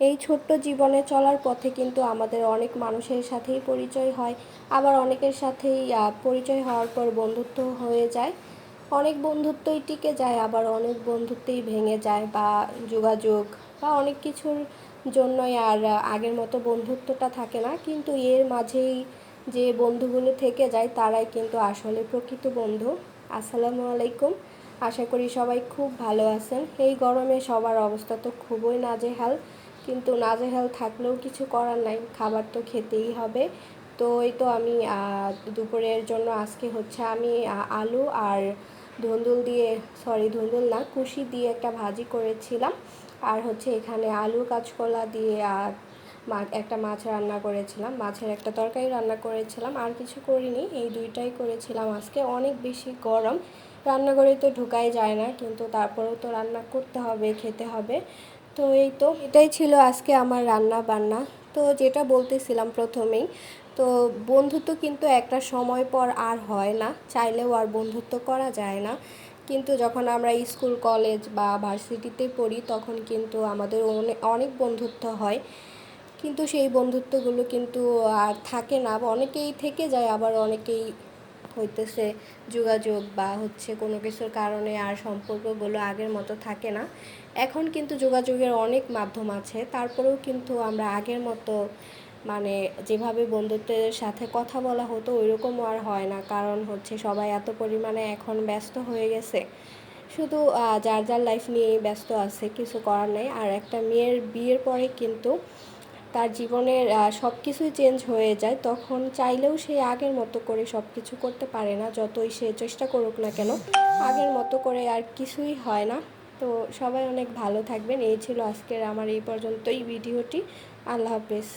এই ছোট্ট জীবনে চলার পথে কিন্তু আমাদের অনেক মানুষের সাথেই পরিচয় হয়। আবার অনেকের সাথেই পরিচয় হওয়ার পর বন্ধুত্ব হয়ে যায়। অনেক বন্ধুত্বই টিকে যায়, আবার অনেক বন্ধুত্বই ভেঙে যায় বা যোগাযোগ বা অনেক কিছুর জন্যই আর আগের মতো বন্ধুত্বটা থাকে না। কিন্তু এর মাঝেই যে বন্ধুগুলো থেকে যায়, তারাই কিন্তু আসলে প্রকৃত বন্ধু। আসসালামু আলাইকুম। আশা করি সবাই খুব ভালো আছেন। এই গরমে সবার অবস্থা তো খুবই নাজেহাল। কিন্তু নাজেহাল থাকলেও কিছু করার নাই, খাবার তো খেতেই হবে। তো এই তো আমি দুপুরের জন্য আজকে হচ্ছে আমি আলু আর ধুন্দুল দিয়ে সরি ধুন্দুল না, কুশি দিয়ে একটা ভাজি করেছিলাম। আর হচ্ছে এখানে আলু, কাঁচকলা দিয়ে আর একটা মাছ রান্না করেছিলাম। মাছের একটা তরকারি রান্না করেছিলাম। আর কিছু করিনি, এই দুইটাই করেছিলাম আজকে। অনেক বেশি গরম, রান্নাঘরে তো ঢুকাই যায় না, কিন্তু তারপরেও তো রান্না করতে হবে, খেতে হবে। তো এই তো, এটাই ছিল আজকে আমার রান্না বান্না তো যেটা বলতেছিলাম প্রথমেই, তো বন্ধুত্ব কিন্তু একটা সময় পর আর হয় না, চাইলেও আর বন্ধুত্ব করা যায় না। কিন্তু যখন আমরা স্কুল, কলেজ বা ভার্সিটিতে পড়ি, তখন কিন্তু আমাদের অনেক বন্ধুত্ব হয়। কিন্তু সেই বন্ধুত্বগুলো কিন্তু আর থাকে না, অনেকেই থেকে যায়, আবার অনেকেই হইতেছে যোগাযোগ বা হচ্ছে কোনো কিছুর কারণে আর সম্পর্কগুলো আগের মতো থাকে না। এখন কিন্তু যোগাযোগের অনেক মাধ্যম আছে, তারপরেও কিন্তু আমরা আগের মতো মানে যেভাবে বন্ধুত্বের সাথে কথা বলা হতো ওইরকমও আর হয় না, কারণ হচ্ছে সবাই এত পরিমাণে এখন ব্যস্ত হয়ে গেছে। শুধু যার যার লাইফ নিয়েই ব্যস্ত আছে, কিছু করার নেই। আর একটা মেয়ের বিয়ের পরে কিন্তু তার জীবনের সব কিছুই চেঞ্জ হয়ে যায়, তখন চাইলেও সে আগের মতো করে সব কিছু করতে পারে না, যতই সে চেষ্টা করুক না কেন, আগের মতো করে আর কিছুই হয় না। তো সবাই অনেক ভালো থাকবেন, এই ছিল আজকের আমার এই পর্যন্তই ভিডিওটি, আল্লাহ হাফেজ।